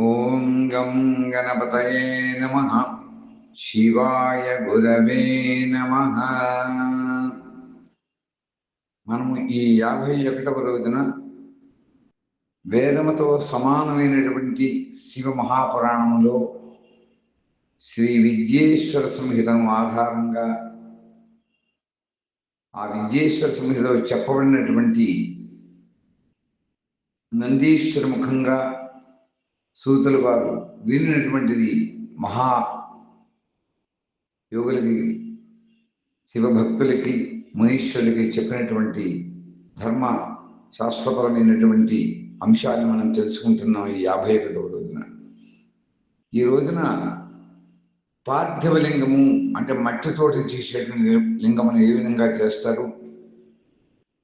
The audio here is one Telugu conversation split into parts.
ఓం గం గణపతయే నమ. శివాయ గురవే నమ. మనము ఈ యాభై ఒకటవ రోజున వేదముతో సమానమైనటువంటి శివ మహాపురాణంలో శ్రీ విద్యేశ్వర సంహితను ఆధారంగా ఆ విద్యేశ్వర సంహితలో చెప్పబడినటువంటి నందీశ్వర ముఖంగా సూతుల వారు వినినటువంటిది మహా యోగులకి శివభక్తులకి మునీశ్వరులకి చెప్పినటువంటి ధర్మ శాస్త్రపరమైనటువంటి అంశాలు మనం తెలుసుకుంటున్నాం ఈ యాభై ఒకటవ రోజున. ఈ రోజున పార్థివ లింగము అంటే మట్టితోటి చేసేటువంటి లింగమును ఏ విధంగా చేస్తారు?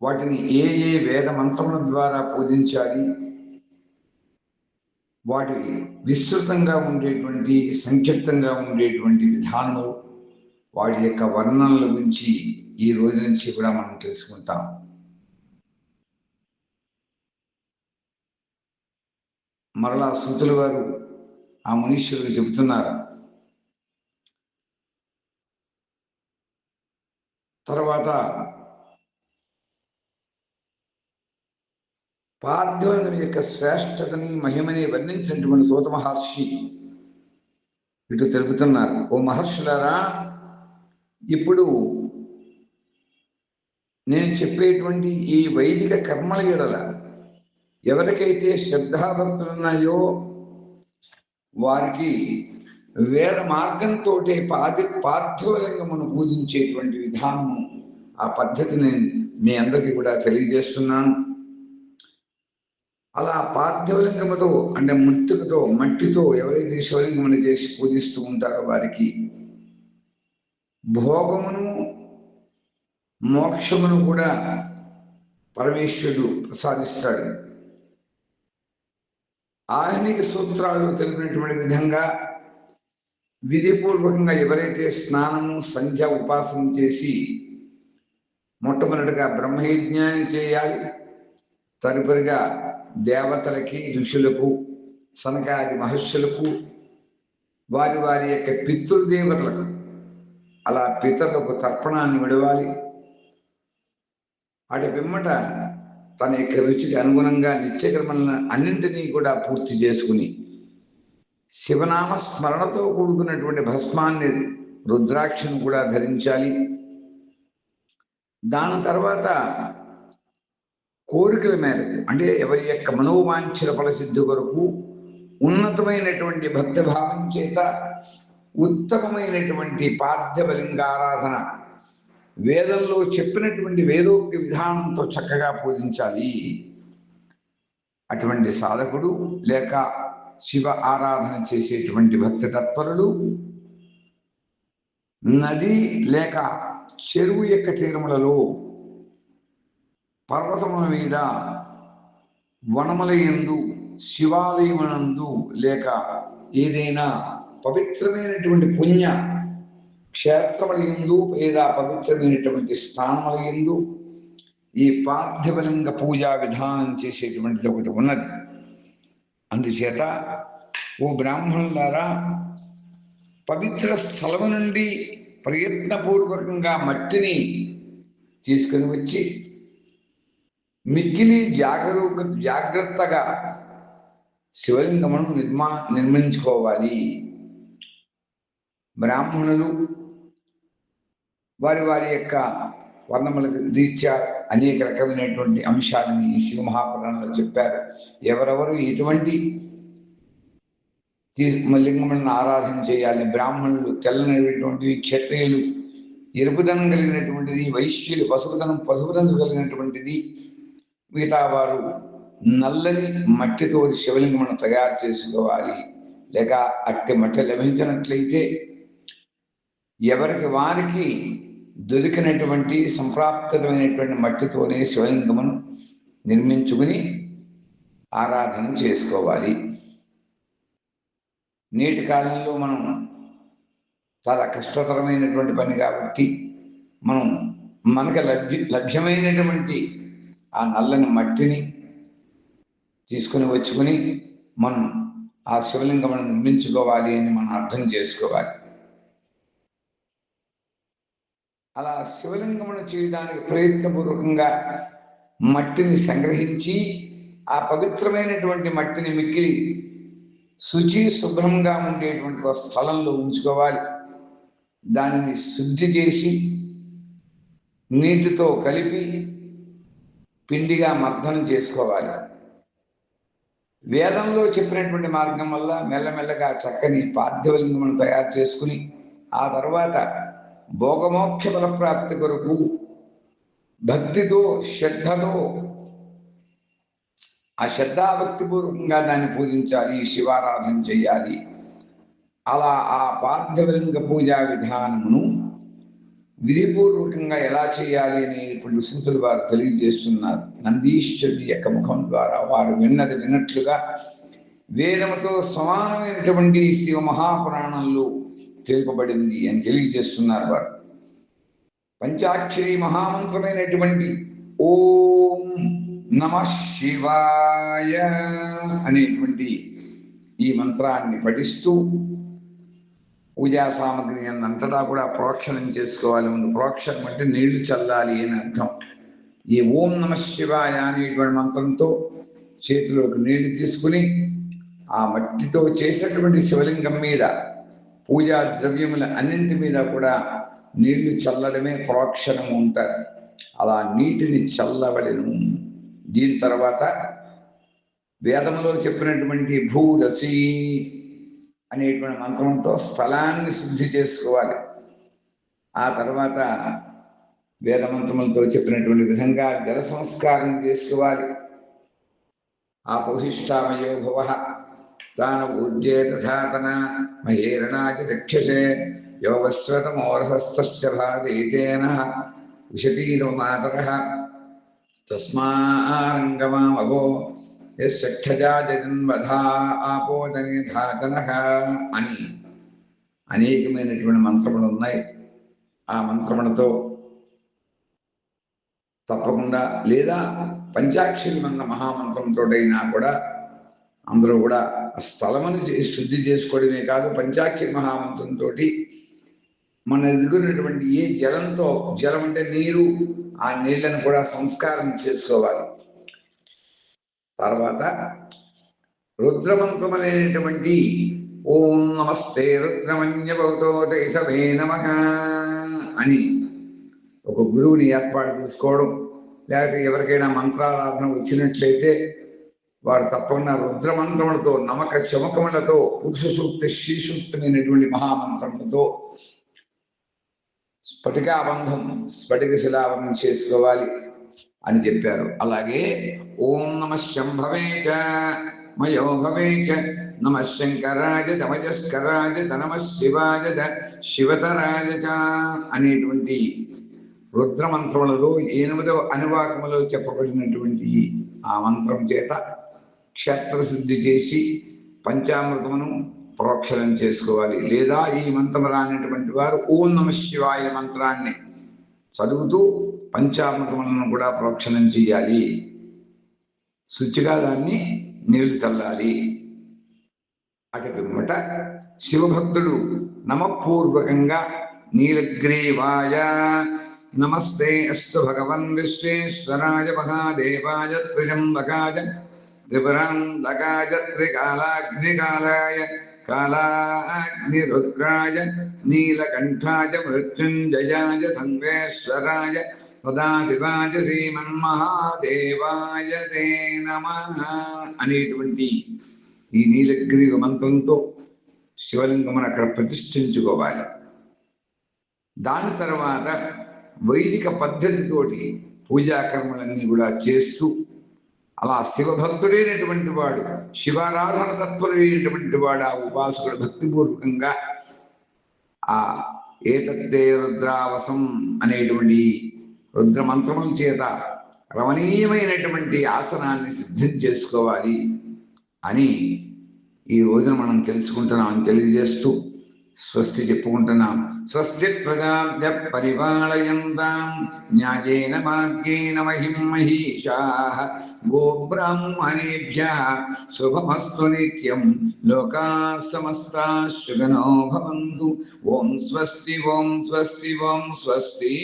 వాటిని ఏ ఏ వేద మంత్రముల ద్వారా పూజించాలి? వాటి విస్తృతంగా ఉండేటువంటి సంక్షిప్తంగా ఉండేటువంటి విధానము వాటి యొక్క వర్ణనల గురించి ఈ రోజు నుంచి కూడా మనం తెలుసుకుంటాం. మరలా సూతుల వారు ఆ మునీశ్వరుడు చెబుతున్నారు తర్వాత పార్థివనం యొక్క శ్రేష్టతని మహిమని వర్ణించినటువంటి సూత మహర్షి ఇటు తెలుపుతున్నారు. ఓ మహర్షులారా ఇప్పుడు నేను చెప్పేటువంటి ఈ వైదిక కర్మల ఎడల ఎవరికైతే శ్రద్ధాభక్తులు ఉన్నాయో వారికి వేద మార్గంతో పాది పార్థివలింగమును పూజించేటువంటి విధానము ఆ పద్ధతిని మీ అందరికీ కూడా తెలియజేస్తున్నాను. అలా పార్థివలింగముతో అంటే మృతికతో మట్టితో ఎవరైతే శివలింగమును చేసి పూజిస్తూ ఉంటారో వారికి భోగమును మోక్షమును కూడా పరమేశ్వరుడు ప్రసాదిస్తాడు. ఆహ్నిక సూత్రాలు తెలిపినటువంటి విధంగా విధిపూర్వకంగా ఎవరైతే స్నానము సంధ్య ఉపాసన చేసి మొట్టమొదటిగా బ్రహ్మయజ్ఞాన్ని చేయాలి తదుపరిగా దేవతలకి ఋషులకు సనకాది మహర్షులకు వారి వారి యొక్క పితృదేవతలకు అలా పితరులకు తర్పణాన్ని విడవాలి. అటు పిమ్మట తన యొక్క రుచికి అనుగుణంగా నిత్యకర్మలను అన్నింటినీ కూడా పూర్తి చేసుకుని శివనామ స్మరణతో కూడుకున్నటువంటి భస్మాన్ని రుద్రాక్షను కూడా ధరించాలి. దాని తర్వాత కోరికల మేరకు అంటే ఎవరి యొక్క మనోవాంఛల ఫలసిద్ధి కొరకు ఉన్నతమైనటువంటి భక్తిభావం చేత ఉత్తమమైనటువంటి పార్థివలింగారాధన వేదంలో చెప్పినటువంటి వేదోక్తి విధానంతో చక్కగా పూజించాలి. అటువంటి సాధకుడు లేక శివ ఆరాధన చేసేటువంటి భక్తి తత్పరులు నది లేక చెరువు యొక్క తీరములలో పర్వతముల మీద వనములయందు శివాలయమునందు లేక ఏదైనా పవిత్రమైనటువంటి పుణ్య క్షేత్రములందు లేదా పవిత్రమైనటువంటి స్థానములందు ఈ పార్థివలింగ పూజా విధానం చేసేటువంటిది ఒకటి ఉన్నది. అందుచేత ఓ బ్రాహ్మణులారా పవిత్ర స్థలము నుండి ప్రయత్నపూర్వకంగా మట్టిని తీసుకుని వచ్చి మిక్కిలి జాగరూక జాగ్రత్తగా శివలింగమును నిర్మా నిర్మించుకోవాలి. బ్రాహ్మణులు వారి వారి యొక్క వర్ణములకు రీత్యా అనేక రకమైనటువంటి అంశాలను ఈ శివ మహాపురాణంలో చెప్పారు. ఎవరెవరు ఎటువంటి లింగములను ఆరాధన చేయాలి బ్రాహ్మణులు తెల్లనటువంటివి క్షత్రియులు ఎరుపుదనం కలిగినటువంటిది వైశ్యులు పసుపుదనం పసుపు రంగు కలిగినటువంటిది మిగతా వారు నల్లని మట్టితో శివలింగమును తయారు చేసుకోవాలి. లేక అట్టి మట్టి లభించినట్లయితే ఎవరికి వారికి దొరికినటువంటి సంప్రాప్తమైనటువంటి మట్టితోనే శివలింగమును నిర్మించుకుని ఆరాధన చేసుకోవాలి. నేటి కాలంలో మనం చాలా కష్టతరమైనటువంటి పని కాబట్టి మనం మనకు లభ్య లభ్యమైనటువంటి ఆ నల్లని మట్టిని తీసుకుని వచ్చుకుని మనం ఆ శివలింగం నిర్మించుకోవాలి అని మనం అర్థం చేసుకోవాలి. అలా శివలింగమును చేయడానికి ప్రయత్నపూర్వకంగా మట్టిని సంగ్రహించి ఆ పవిత్రమైనటువంటి మట్టిని మిక్కి శుచి శుభ్రంగా ఉండేటువంటి ఒక స్థలంలో ఉంచుకోవాలి. దానిని శుద్ధి చేసి నీటితో కలిపి పిండిగా మర్దనం చేసుకోవాలి. వేదంలో చెప్పినటువంటి మార్గం వల్ల మెల్లమెల్లగా చక్కని పార్థివలింగమును తయారు చేసుకుని ఆ తర్వాత భోగమోక్ష ఫలప్రాప్తి కొరకు భక్తితో శ్రద్ధతో ఆ శ్రద్ధాభక్తిపూర్వకంగా దాన్ని పూజించాలి శివారాధన చేయాలి. అలా ఆ పార్థివలింగ పూజా విధానమును విధిపూర్వకంగా ఎలా చేయాలి అని ఇప్పుడు విశృతులు వారు తెలియజేస్తున్నారు నందీశ్వరుడి యొక్క ముఖం ద్వారా వారు విన్నది విన్నట్లుగా వేదముతో సమానమైనటువంటి శివ మహాపురాణంలో తెలుపబడింది అని తెలియజేస్తున్నారు వారు. పంచాక్షరి మహామంత్రమైనటువంటి ఓం నమ శివాయ అనేటువంటి ఈ మంత్రాన్ని పఠిస్తూ పూజా సామగ్రి అంతటా కూడా ప్రోక్షణం చేసుకోవాలి. ముందు ప్రోక్షణం అంటే నీళ్ళు చల్లాలి అని అర్థం. ఈ ఓం నమ శివాయ అనేటువంటి మంత్రంతో చేతిలోకి నీళ్ళు తీసుకుని ఆ మట్టితో చేసినటువంటి శివలింగం మీద పూజా ద్రవ్యముల అన్నింటి మీద కూడా నీళ్ళు చల్లడమే ప్రోక్షణం ఉంటారు అలా నీటిని చల్లవలను. దీని తర్వాత వేదములో చెప్పినటువంటి భూరసి అనేటువంటి మంత్రంతో స్థలాన్ని శుద్ధి చేసుకోవాలి. ఆ తర్వాత వేద మంత్రములతో చెప్పినటువంటి విధంగా జల సంస్కారం చేసుకోవాలి. ఆ బహిష్టామయో భవ తాన ఊర్జే తథాతన మహేరణాచ చక్షసే యోగస్వతమోరహస్తస్య భాదేతేన విశతీరో మాతర తస్మారంగమామవో యక్షజాజన్వధా ఆపోదనే ధాతన అని అనేకమైనటువంటి మంత్రములు ఉన్నాయి. ఆ మంత్రములతో తప్పకుండా లేదా పంచాక్షరి మన మహామంత్రంతోటైనా కూడా అందరూ కూడా ఆ స్థలమును చే- శుద్ధి చేసుకోవడమే కాదు పంచాక్షరి మహామంత్రంతో మన ఎదుగునటువంటి ఏ జలంతో జలం అంటే నీరు ఆ నీళ్ళను కూడా సంస్కారం చేసుకోవాలి. తర్వాత రుద్రమంత్రం అనేటువంటి ఓం నమస్తే రుద్రమన్యభవతో దేశమే నమ అని ఒక గురువుని ఏర్పాటు చేసుకోవడం లేకపోతే ఎవరికైనా మంత్రారాధన వచ్చినట్లయితే వారు తప్పకుండా రుద్రమంత్రములతో నమక చమకములతో పురుష సూక్త శ్రీసూక్తమైనటువంటి మహామంత్రములతో స్ఫటికాబంధం స్ఫటిక శిలాబంధం చేసుకోవాలి. అని చెప్పారు. అలాగే ఓం నమ శంభవే చ మయో భవే చ నమ శంకరాజ తమజస్కరాజ తనమ శివాజ శివతరాజ చ అనేటువంటి రుద్రమంత్రములలో ఎనిమిదవ అనువాకములో చెప్పబడినటువంటి ఆ మంత్రం చేత క్షేత్రశుద్ధి చేసి పంచామృతమును ప్రోక్షణం చేసుకోవాలి. లేదా ఈ మంత్రం రానటువంటి వారు ఓం నమ శివాయ మంత్రాన్ని చదువుతూ పంచామృతములను కూడా ప్రోక్షణం చేయాలి. శుచిగా దాన్ని నీళ్ళు చల్లాలి. అటు పిమ్మట శివభక్తుడు నమపూర్వకంగా నీలగ్రీవాయ నమస్తే అస్తు భగవన్ విశ్వేశ్వరాయ మహాదేవాయ త్రిజంబకాయ త్రిపురాంధకాయ త్రికాలాగ్నికాలాయ కాలాగ్నిరుద్రాయ నీలకంఠాయ మృత్యుంజయాయ సంగేశ్వరాయ సదాశివాయ శ్రీమన్మహాదేవాయ తే నమ అనేటువంటి ఈ నీలగ్రీవ మంత్రంతో శివలింగమును అక్కడ ప్రతిష్ఠించుకోవాలి. దాని తర్వాత వైదిక పద్ధతితోటి పూజాకర్మలన్నీ కూడా చేస్తూ అలా శివభక్తుడైనటువంటి వాడు శివారాధన తత్పరుడైనటువంటి వాడు ఆ ఉపాసకుడు భక్తిపూర్వకంగా ఆ ఏతత్తే రుద్రావసం అనేటువంటి రుద్ర మంత్రముల చేత రమణీయమైనటువంటి ఆసనాన్ని సిద్ధం చేసుకోవాలి అని ఈ రోజున మనం తెలుసుకుంటున్నామని తెలియజేస్తూ స్వస్తి చెప్పుకుంటున్నాం స్వస్తి ప్రజాభ్య పరిపాలయంతాం న్యాయేన మార్గేణ మహిం మహిషా గోబ్రాహ్మణేభ్య శుభమస్సు నిత్యం లోకా సమస్తా శుగనో భవంతు ఓం స్వస్తి ఓం స్వస్తి ఓం స్వస్తి